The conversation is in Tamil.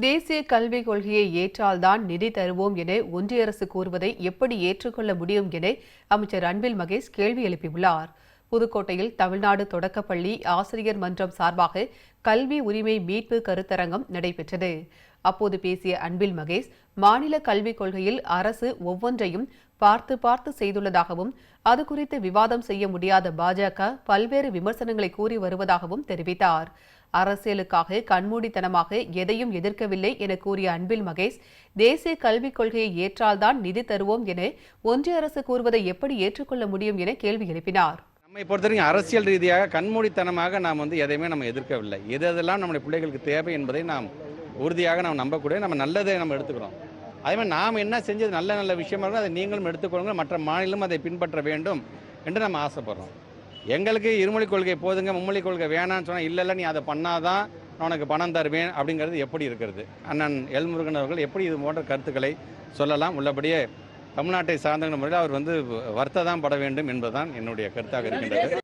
தேசிய கல்விக் கொள்கையை ஏற்றால்தான் நிதி தருவோம் என ஒன்றிய அரசு கூறுவதை எப்படி ஏற்றுக்கொள்ள முடியும் என அமைச்சர் அன்பில் மகேஷ் கேள்வி எழுப்பியுள்ளார். புதுக்கோட்டையில் தமிழ்நாடு தொடக்கப்பள்ளி ஆசிரியர் மன்றம் சார்பாக கல்வி உரிமை மீட்பு கருத்தரங்கம் நடைபெற்றது. அப்போது பேசிய அன்பில் மகேஷ் மாநில கல்விக் கொள்கையில் அரசு ஒவ்வொன்றையும் பார்த்து பார்த்து செய்துள்ளதாகவும் அது குறித்து விவாதம் செய்ய முடியாத பாஜக பல்வேறு விமர்சனங்களை கூறி வருவதாகவும் தெரிவித்தார். அரசியலுக்காக கண்மூடித்தனமாக எதையும் எதிர்க்கவில்லை என கூறிய அன்பில் மகேஷ் தேசிய கல்விக் கொள்கையை ஏற்றால்தான் நிதி தருவோம் என ஒன்றிய அரசு கூறுவதை எப்படி ஏற்றுக்கொள்ள முடியும் என கேள்வி எழுப்பினார். நம்மை பொறுத்தவரைக்கும் அரசியல் ரீதியாக கண்மூடித்தனமாக நாம் வந்து எதையுமே நம்ம எதிர்க்கவில்லை. எது எதெல்லாம் நம்முடைய பிள்ளைகளுக்கு தேவை என்பதை நாம் உறுதியாக நாம் நம்பக்கூடிய நம்ம நல்லதை நம்ம எடுத்துக்கிறோம். அதே மாதிரி நாம் என்ன செஞ்சது நல்ல நல்ல விஷயமா இருக்கும் அதை நீங்களும் எடுத்துக்கொள்ளுங்க மற்ற மாநிலம் அதை பின்பற்ற வேண்டும் என்று நம்ம ஆசைப்படுறோம். எங்களுக்கு இருமொழி கொள்கை போதுங்க மும்மொழி கொள்கை வேணாம்னு சொன்னால் இல்லை இல்லை நீ அதை பண்ணாதான் நான் உனக்கு பணம் தருவேன் அப்படிங்கிறது எப்படி இருக்கிறது? அண்ணன் எல்முருகன் அவர்கள் எப்படி இது போன்ற கருத்துக்களை சொல்லலாம்? உள்ளபடியே தமிழ்நாட்டை சார்ந்த முறையில் அவர் வந்து வருத்த தான் பட வேண்டும் என்பதுதான் என்னுடைய கருத்தாக இருக்கின்றது.